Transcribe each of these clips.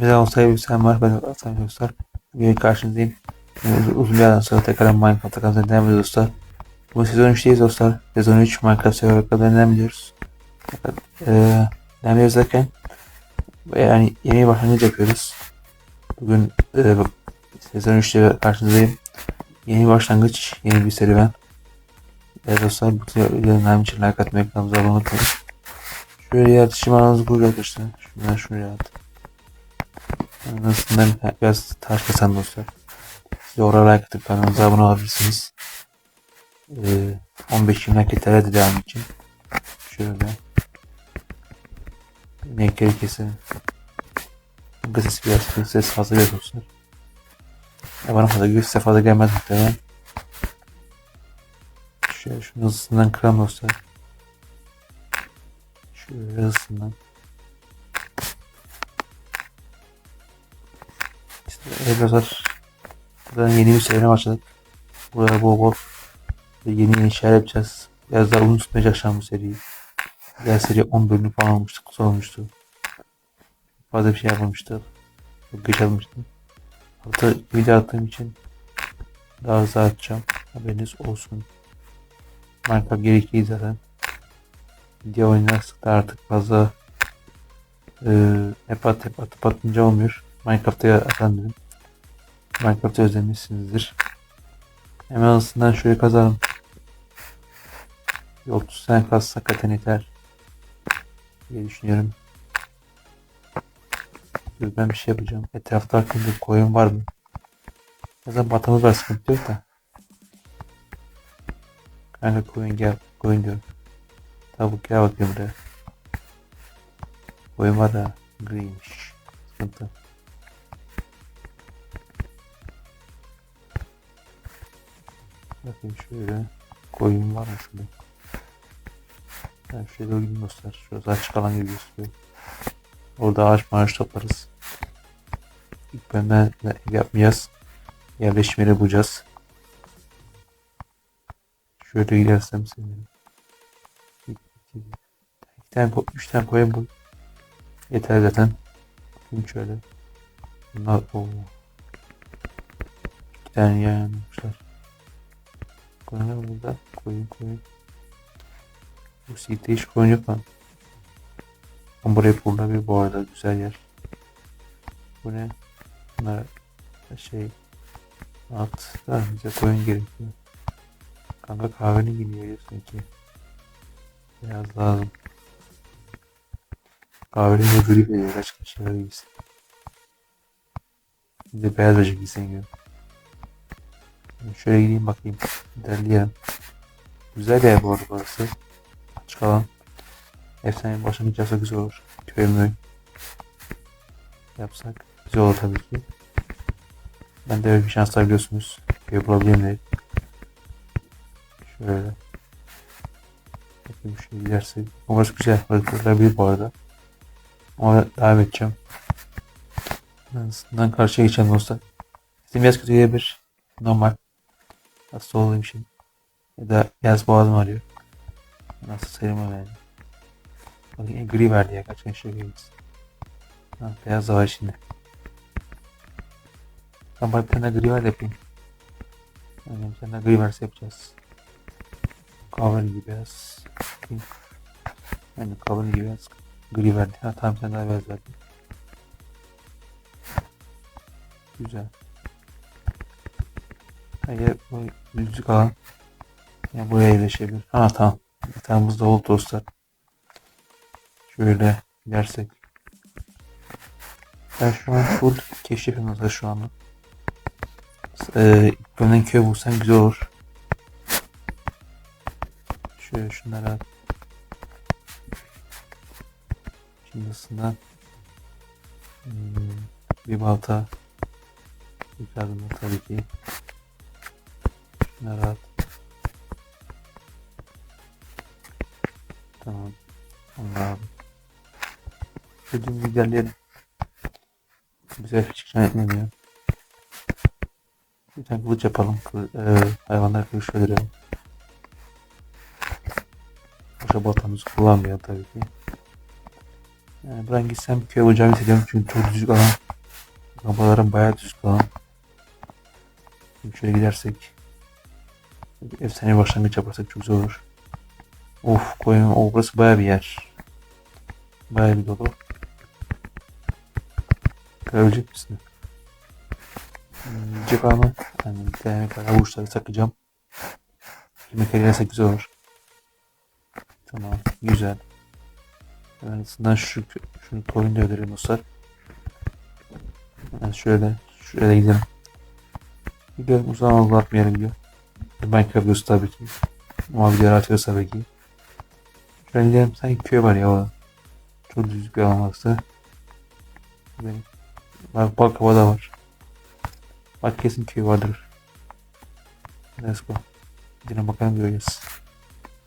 Bir daha olsaydı sen var. Ben Aslan dostlar. Bugün karşınızdayım. Uz- Uzun bir aradan sonra tekrar Minecraft'a kanalına devam dostlar. Bu sezon 3'teyiz dostlar. Sezon 3 Minecraft server kadar devam ediyoruz. Eee devam ediyoruz derken yani yeni başlangıç yapıyoruz. Bugün eee sezon 3'te karşınızdayım. Yeni başlangıç, yeni bir serüven. Evet dostlar bu videoların için like atmayı, kanalımıza abone olmayı. Şöyle iletişim alanınızı kuracak arkadaşlar. Şundan şuraya at. En azından biraz taş kasan dostlar. Size oraya like atıp kanalımıza abone olabilirsiniz. Ee, 15-20 like yeter hadi devam için. Şöyle. İnekleri kesin. Ses biraz ses fazla geliyor dostlar. Ya bana fazla geliyor size fazla gelmez muhtemelen. Şöyle şunu hızlısından kıram dostlar. Şöyle hızlısından. Arkadaşlar buradan yeni bir serüvene başladık. Burada bol bol yeni yeni şeyler yapacağız. Biraz daha uzun tutmayacak şu an bu seriyi. Diğer seri 10 bölüm falan olmuştu, kısa olmuştu. Fazla bir şey yapmamıştı. Çok geç almıştım. Hafta video attığım için daha hızlı atacağım. Haberiniz olsun. Minecraft gerekli zaten. Video oynarsak da artık fazla e, hep at hep atıp atınca olmuyor. Minecraft'ta atan dedim. Minecraft'ı özlemişsinizdir. Hemen hızından şöyle kazalım. Bir 30 tane kazsak hakikaten yeter. diye düşünüyorum. Dur ben bir şey yapacağım. Etrafta hakkında koyun var mı? O zaman batamız var sıkıntı yok da. Kanka koyun gel. Koyun diyorum. Tavuk gel bakayım buraya. Koyun var da griymiş. Sıkıntı. Bakayım şöyle. Koyun var mı şurada? Şöyle doğru gideyim dostlar. Şurası açık alan gibi gözüküyor. Orada ağaç maaş toplarız. İlk ev yapmayacağız. Yerleşim yeri bulacağız. Şöyle gidersem sevinirim. İki, tane, üç tane koyun bul. Yeter zaten. Bakayım şöyle. Bunlar o. İki tane yanmışlar. Koyunlar burada. Koyun koyun. Bu site hiç koyun yok lan. Ama buraya kurulabilir bu arada güzel yer. Bu ne? Bunlar şey at da bize koyun gerekiyor. Kanka kahveni gidiyor diyorsun ki. Biraz lazım. Kahvenin de gri veriyor kaç şeyler giysin. Bir de beyaz bacak giysin gibi. Şöyle gideyim bakayım. Derleyelim. Güzel yer bu arada burası. Açık alan. Efsane başlangıç yapsak güzel olur. Köy möy. Yapsak güzel olur tabii ki. Ben de bir şans biliyorsunuz. Köy bulabilirim diye. Şöyle. Bakayım şöyle gidersek. Orası güzel. Bakılabilir bu arada. Ama devam edeceğim. Ben karşıya geçeceğim dostlar. Sesim biraz kötü gelebilir. Normal. Hasta olduğum için. Ya da yaz boğazım arıyor. Nasıl sayılmam yani. Bakın en gri verdi ya kaç kaç şey Ha, beyaz da var şimdi. Tamam bir tane gri de yapayım. Yani bir tane gri verse yapacağız. Kahverengi beyaz. Bakayım. Yani kahverengi beyaz. Gri verdi. Ha tamam bir tane daha beyaz verdi. Güzel. Hayır bu düzlük alan. Yani buraya yerleşebilir. Ha tamam. Tanemiz de oldu dostlar. Şöyle gidersek. Ben şu an full keşif yapıyorum şu anda. Ee, bölümden köy bulsam güzel olur. Şöyle şunları at. Şimdi ısından hmm, bir balta bir tabii ki. At. Tamam. Aldım. Şuradan bir ilerleyelim. Güzel fikir etmemiyor. Bir tane kılıç yapalım. Kılı, e, hayvanlar kılıç öldürelim. Boşa baltamızı kullanmayalım tabii ki. Yani buradan gitsem köy olacağı hissediyorum çünkü çok düzgün alan Kabaların bayağı düz kalan. Şimdi şöyle gidersek. Efsane bir başlangıç yaparsak çok güzel olur. Of koyun o burası bayağı bir yer. Bayağı bir dolu. Görecek misin? Hmm, Cephamı yani tane kadar avuçları saklayacağım. Yemek yersek güzel olur. Tamam güzel. Ben aslında şu şunu koyun da öldüreyim dostlar. Yani şöyle şuraya gidelim. Gidelim uzun uzatmayalım video. Minecraft videosu tabii ki. Ama videoları atıyoruz tabii ki. Şöyle gidelim sanki köy var ya orada. Çok düz bir alan varsa. Benim. Bak bak havada var. Bak kesin köy vardır. Let's go. Gidelim bakalım göreceğiz.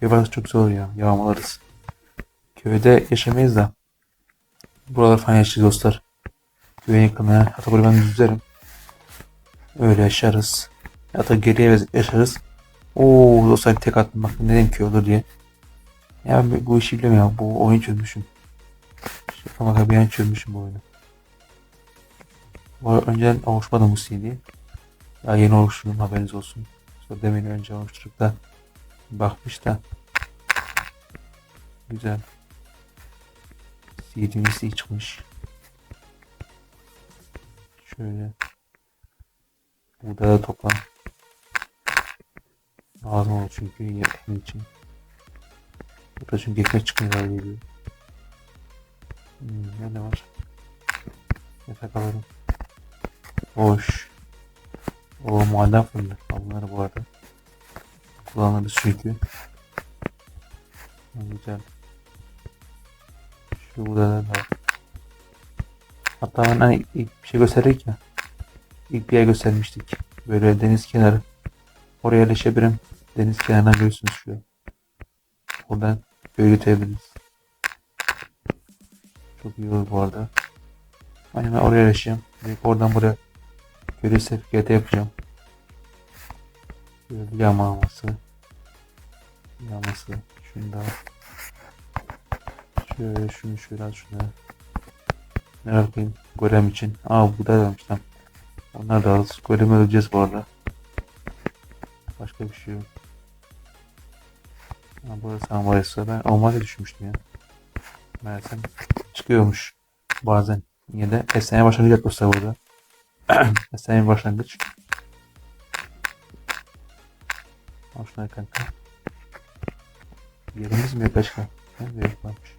Köy varsa çok zor ya. Yağmalarız. Köyde yaşamayız da. Buralar falan yaşayacağız dostlar. Köyün yakınına. Hatta burayı ben düzlerim. Öyle yaşarız. Ya da geriye yaşarız. Oo dostlar tek attım bak ne dedim ki olur diye. Ya ben bu işi bilmiyorum ya. Bu oyun çözmüşüm. Şaka maka bir an çözmüşüm bu oyunu. Bu önceden oluşmadım bu CD'yi. Ya yeni oluşturdum haberiniz olsun. Sonra demin önce oluşturup da bakmış da güzel. CD'miz iyi çıkmış. Şöyle. Burada da toplam. Lazım çünkü yemek için. Burada çünkü ekmek çıkmıyor geliyor. Hmm, ne var? Yatak alırım. Hoş. O maden fırını. Bunları bu arada. Kullanırız çünkü. Güzel. Şu burada da var. Hatta ben hani ilk bir şey gösterdik ya. İlk bir yer göstermiştik. Böyle deniz kenarı. Oraya yerleşebilirim. Deniz kenarından görürsünüz şu. Oradan köye götürebiliriz. Çok iyi olur bu arada. Aynen ben oraya yerleşeceğim. Direkt oradan buraya köylü sevkiyatı yapacağım. Böyle yağmalaması. Yağması. Şunu da. Şöyle şunu şöyle al şunu. Ne yapayım? Golem için. Aa bu da lan. Onlar da alırız. Golemi öleceğiz bu arada. Başka bir şey yok. Ha, burası ambalajsa ben ambalajı düşmüştüm ya. Meğersem çıkıyormuş bazen. Yine de esneye başlangıç yapmışlar burada. esneye başlangıç. Al şunları kanka. Yerimiz mi yok başka? Ne yok varmış.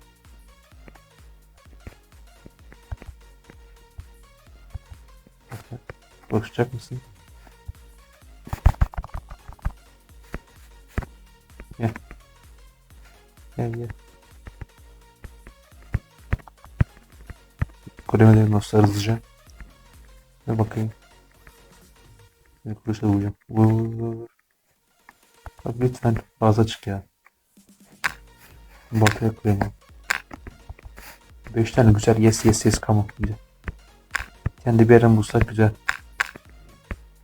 Bakacak mısın? Gel gel. Koremeleri dostlar hızlıca. Ve bakayım. Bir kuruşla vuracağım. Vur vur vur. Bak lütfen fazla çık ya. Baltaya kurayım. 5 tane güzel yes yes yes kamu. Kendi bir yerden bulsak güzel.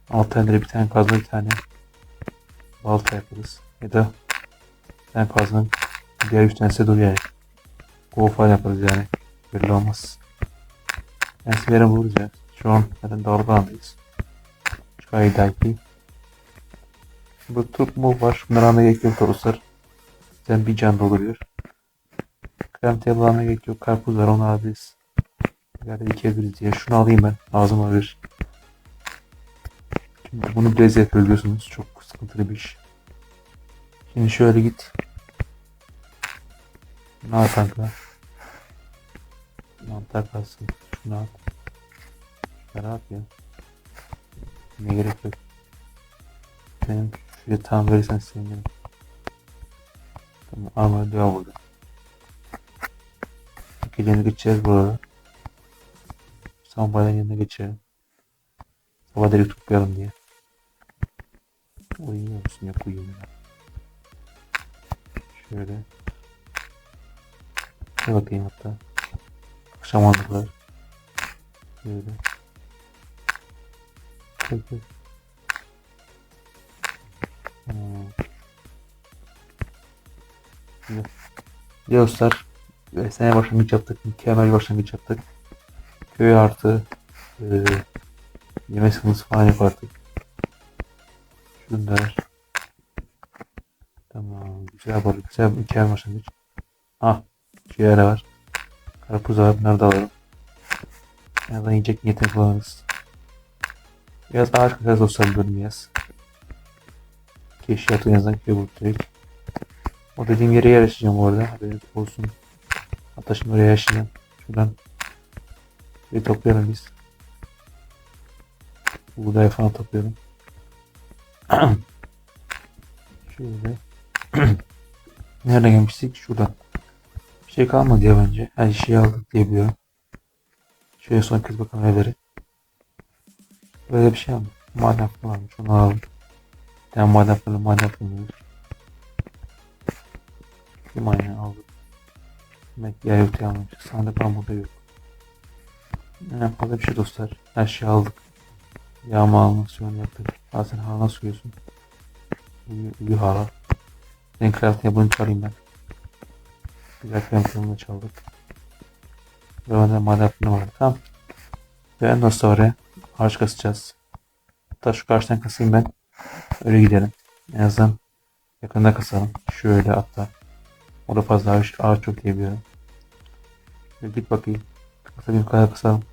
6 tane bir tane kazma bir tane. Balta yaparız. Ya da bir tane kazmanın diğer 3 tanesi dur yani. Go falan yaparız yani. Belli olmaz. Yani yere buluruz ya. Şu an zaten dalga andayız. Şu kaydaki. Bu turp mu var? Bunları almaya gerek yok dostlar. Sen bir can dolduruyor. Krem table almaya gerek yok. Karpuz var onu alabiliriz. Yani dikebiliriz diye. Şunu alayım ben. Ağzım ağrır. Şimdi bunu bez yapıyor biliyorsunuz. Çok sıkıntılı bir iş. Şimdi şöyle git. Ne yap kanka? Mantar kalsın. Şunu at. Şunları at ya. Ne gerek yok. Benim şuraya tam verirsen sevinirim. Tamam armor devam burada. Geceni geçeceğiz burada. Sambayla yanına geçelim. Sabah direkt tutmayalım diye. Uyuyor musun? Yok uyumuyor. Şöyle. Bir bakayım hatta. Akşam aldıklar. Böyle. Hmm. Güzel. Dostlar, seneye başlangıç yaptık. Mükemmel başlangıç yaptık. Köy artı e, yeme sıkıntısı falan yok artık. Şunlar. Tamam. Güzel balık. Güzel mükemmel başlangıç. Ah. Ciğer var. Karpuz var. Bunları da alalım. Azından yiyecek niyetine kullanırız. Biraz ağaç kadar dostlar bölüm yaz. Keşfiyatı azından köy direkt. O dediğim yere yerleşeceğim bu arada. Haberiniz olsun. Hatta şimdi oraya yerleşeceğim. Şuradan bir toplayalım biz. Buğday falan toplayalım. Şöyle. Nereden gelmiştik? Şuradan. Bir şey kalmadı ya bence. Her şeyi aldık diye biliyorum. Şöyle son kez bakalım evleri. Böyle bir şey mi? Maden falan varmış. Onu alalım. Yani maden falan maden falan. Bir maden aldık. Demek yer yok diye. Sandık falan burada yok. Ne fazla bir şey dostlar. Her şeyi aldık. Yağma almasyon yaptık. Bazen hala suyuyorsun. Uyu, uyu hala. Minecraft bunu çalayım ben. Güzel krem çaldık. Maden falan var. Tamam. Ve dostu oraya. Ağaç kasacağız. Hatta şu karşıdan kasayım ben. Öyle gidelim. En azından yakında kasalım. Şöyle hatta. O da fazla ağaç, ağaç çok diyebiliyorum. Şöyle git bakayım. Kasabildiğim kadar kasalım.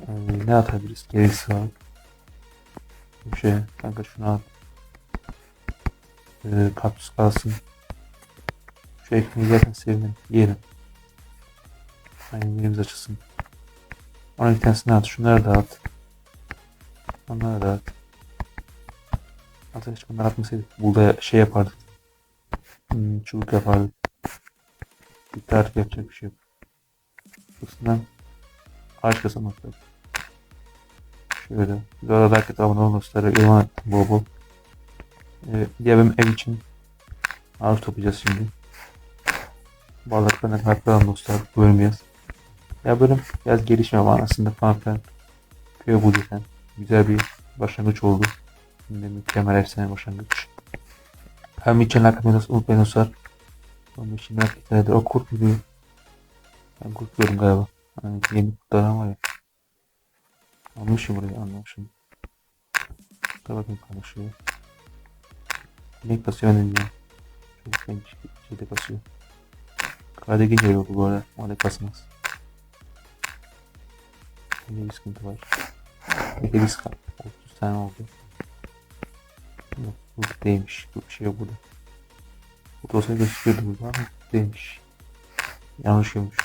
Ee, ne atabiliriz? Olarak. Bir şey. Kanka şunu at. Ee, kaktüs kalsın. Şu ekmeği zaten sevdim. Yiyelim. Aynen yerimiz açılsın. Ona bir tanesini at. Şunları da at. Onları da at. Ateş bunları atmasaydık. Burada şey yapardık. Hmm, çubuk yapardık. Bitti artık yapacak bir şey yok. Üstünden ağaç kasamak lazım. Şöyle. Bir arada hareket abone olun dostlar. İlman ettim bol bol. Ee, diye benim ev için ağaç toplayacağız şimdi. Balıklarına kalplerden dostlar. Bölmeyeceğiz. Ya bölüm biraz gelişme manasında falan filan. Köy bulduyken güzel bir başlangıç oldu. Şimdi mükemmel efsane başlangıç. Hem için atmayı unutmayın dostlar. Ama şimdi hakikaten o kurt gibi. Ben kurt diyorum galiba. Hani yeni kurtlar var ya. Almışım burayı anlamışım. Da bakayım konuşuyor. Renk basıyor ya. Çok renk şeyde basıyor. KDG geliyor bu arada. Orada basmaz. Yine bir sıkıntı var. Bir de biz 30 tane oldu. Yok bu değilmiş. Bu bir şey yok burada. Bu dosya gösteriyordu burada ama değilmiş. Yanlış görmüş.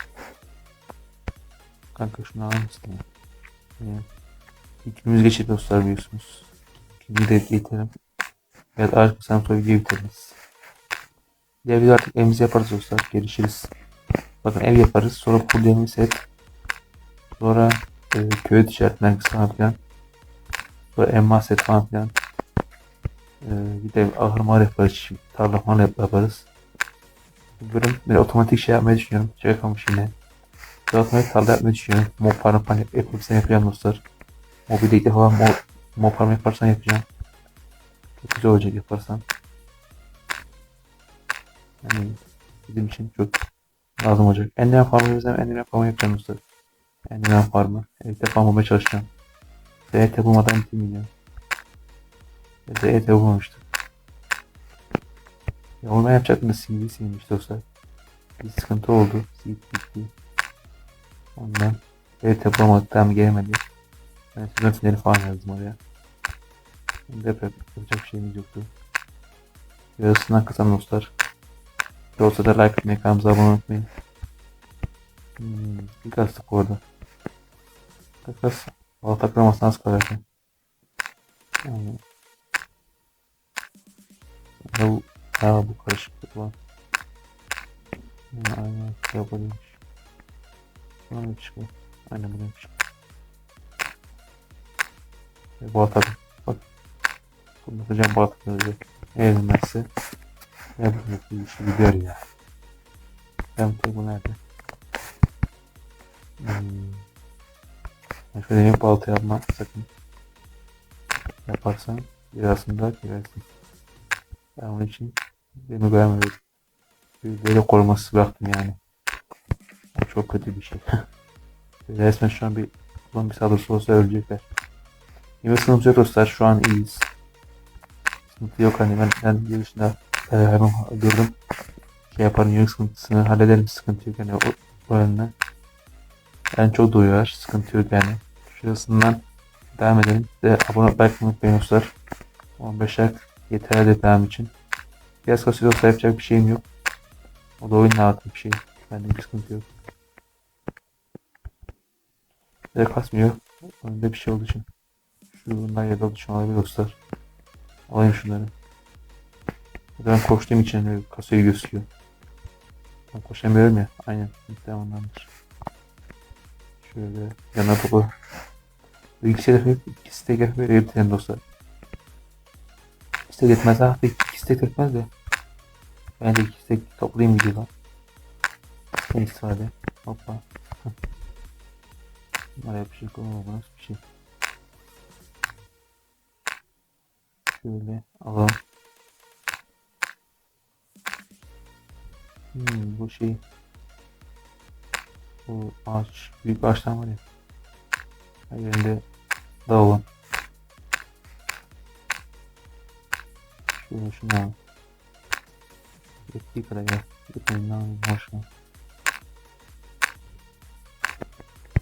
Kanka şunu alır mısın ya? Yani, ilk günümüz geçti dostlar biliyorsunuz. İkinci de getirelim. Evet sen sonra videoyu bitiririz. Diğer video artık evimizi yaparız dostlar. Gelişiriz. Bakın ev yaparız. Sonra full set. Sonra e, köy ticaret merkezi falan filan. Sonra emma set falan filan. E, bir de ahır mağara yaparız. Tarla falan yaparız. Bu bölüm böyle otomatik şey yapmayı düşünüyorum. Çevre kamış yine. Otomatik tarla yapmayı düşünüyorum. Mob farm falan yap yapıp yapacağım dostlar. Mobilite falan mob, mob farm yaparsan yapacağım. Çok güzel olacak yaparsan. Yani bizim için çok lazım olacak. Endiren farmı yüzden endiren farmı yapacağım dostlar. Endiren farmı. Evet farm olmaya çalışacağım. Evet yapılmadan bitirmeyeceğim. Evet yapılmamıştı. Ya onu yapacaktım da CD silmiş dostlar. Bir sıkıntı oldu. CD bitti. Ondan evet yapamadık. Tam gelmedi. Ben sizden sinirli falan yazdım oraya. Dep yapacak bir şeyimiz yoktu. Yarısından kısan dostlar. Bir olsa da like atmayı, kanalımıza abone olmayı. Hmm, bir kastık orada. Takas. Valla taklamasına az kalır. Yani. Ya bu, ya bu karışıklık var. Yani aynen yapılmış. Buna mı çıkıyor? Aynen buna çıkıyor. E, bu atak. Bak. Bunu atacağım bu atak. Eğilmezse. Bir işi gidiyor ya. Ben bu nerede? Hmm. Şöyle bir balta yapma sakın. Yaparsan birazında girersin. Ben onun için beni beğenmedim. Böyle koruması bıraktım yani. Çok kötü bir şey. Resmen şu an bir Zombi saldırısı olsa ölecekler. Sıkıntı yok dostlar. Şu an iyiyiz. Sıkıntı yok hani ben ben girişinde e, hemen gördüm. Şey yaparım yemek sıkıntısını hallederim sıkıntı yok yani o, o yönden. Yani çok doyuyor sıkıntı yok yani. Şurasından devam edelim. Size abone belki unutmayın dostlar. 15 like yeterli devam için. Biraz kasıyor olsa yapacak bir şeyim yok. O da oyunla alakalı bir şey. Bende bir sıkıntı yok. Ve kasmıyor. Önünde bir şey olduğu için. Şundan ya da için olabilir dostlar. Alayım şunları. Ben koştuğum için kasayı gözüküyor. Ben koşamıyorum ya. Aynen. Muhtemelen ondandır. Şöyle yana. Bu ikisi de ikisi de gel böyle bitirelim dostlar. İkisi de gitmez ha. İkisi de gitmez de. Ben de ikisi de toplayayım videodan. Neyse hadi. Hoppa. Bunlara yapacak olmaz bu nasıl bir şey. Şöyle alalım. Hmm, bu şey. Bu ağaç, büyük ağaçtan var ya. Her yerinde dağ olan. Şöyle şunu alalım. Yettiği kadar ya. Yettiğinden alayım hoşuna.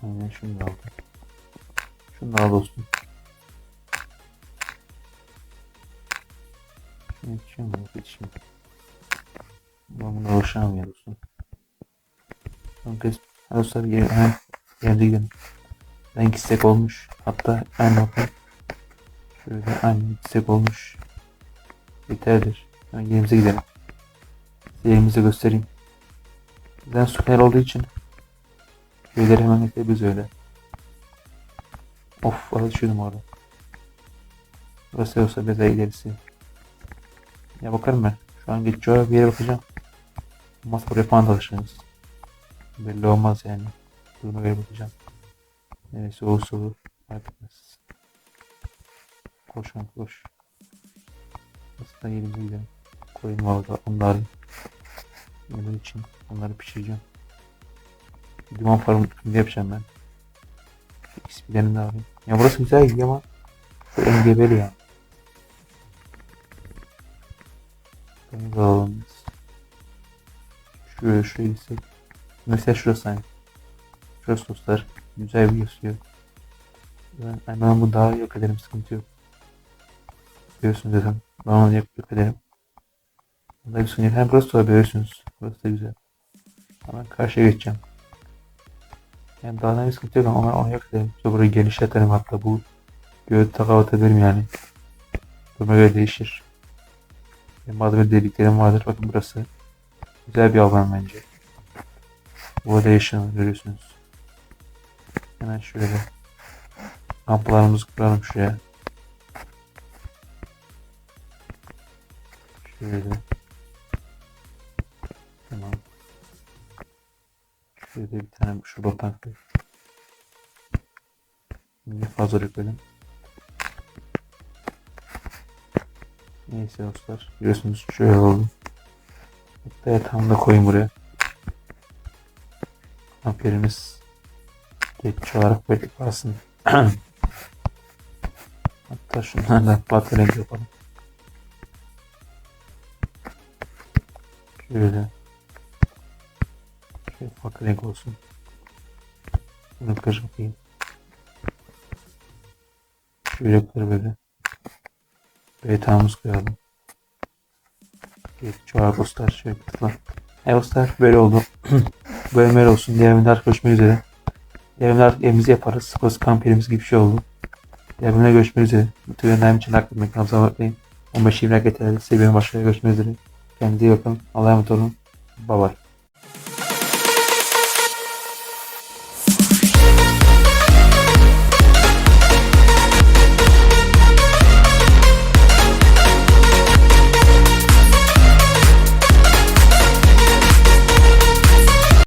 Aynen şunu da aldım. Şunu da al dostum. Şunu içiyor mu? İçmiyor. Ben bunu uğraşamam ya dostum. Kez dostlar yer, hemen yerde gidelim. Renk istek olmuş. Hatta aynı bakın. Şöyle aynı istek olmuş. Yeterlidir. Ben yerimize gidelim. Yerimizi göstereyim. Bizden kenarı olduğu için Köyleri hemen yapabiliriz öyle. Of alışıyordum orada. Burası yoksa bize ilerisi. Ya bakarım ben. Şu an geçiyor bir yere bakacağım. Olmaz buraya falan da alışırız. Belli olmaz yani. Duruma göre bakacağım. Neresi olursa olur. Fark etmez. Koş lan koş. Nasıl da yerimize gidelim. Koyayım orada onları. Yemek için onları pişireceğim. Limon farmı yapacağım ben. XP'lerini de alayım. Ya burası güzel gidiyor ama engebeli ya. Beni de alalım biz. Şuraya şuraya gitsek. Mesela şurası hani. Şurası dostlar. Güzel bir gösteriyor. Ben hemen bu dağı yok ederim sıkıntı yok. Görüyorsunuz zaten. Ben onu yok, yok ederim. Bunda bir sınır. Hem burası da görüyorsunuz. Burası da güzel. Hemen karşıya geçeceğim. Yani daha ne bir sıkıntı yok ama onu, yok edelim. İşte burayı genişletelim hatta bu göğü takavat ederim yani. Duruma göre değişir. Benim bazı deliklerim vardır. Bakın burası. Güzel bir alan bence. Burada yaşanır görüyorsunuz. Hemen şöyle lampalarımızı kuralım şuraya. Şöyle. Tamam. Şöyle bir tane şurada tanklı. Şimdi fazla dökelim. Neyse dostlar. Biliyorsunuz şöyle oldu. Hatta yatağımı da koyayım buraya. Amperimiz geçici olarak böyle kalsın. Hatta şunlardan farklı renk yapalım. Şöyle. Şöyle farklı renk olsun. Bunu kır bakayım. Şöyle kır böyle. Beytağımız koyalım. Geçici olarak dostlar şöyle tıkla. Dostlar böyle oldu. Bölümler olsun. Diğer bölümler görüşmek üzere. Diğer bölümler evimizi yaparız. Burası kamp yerimiz gibi bir şey oldu. Diğer bölümler görüşmek üzere. Bütün yönlerim için aklımda kanalımıza abone olmayı. 15-20 like yeterli. Sevgilim başka görüşmek üzere. Kendinize iyi bakın. Allah'a emanet olun. Bye bye.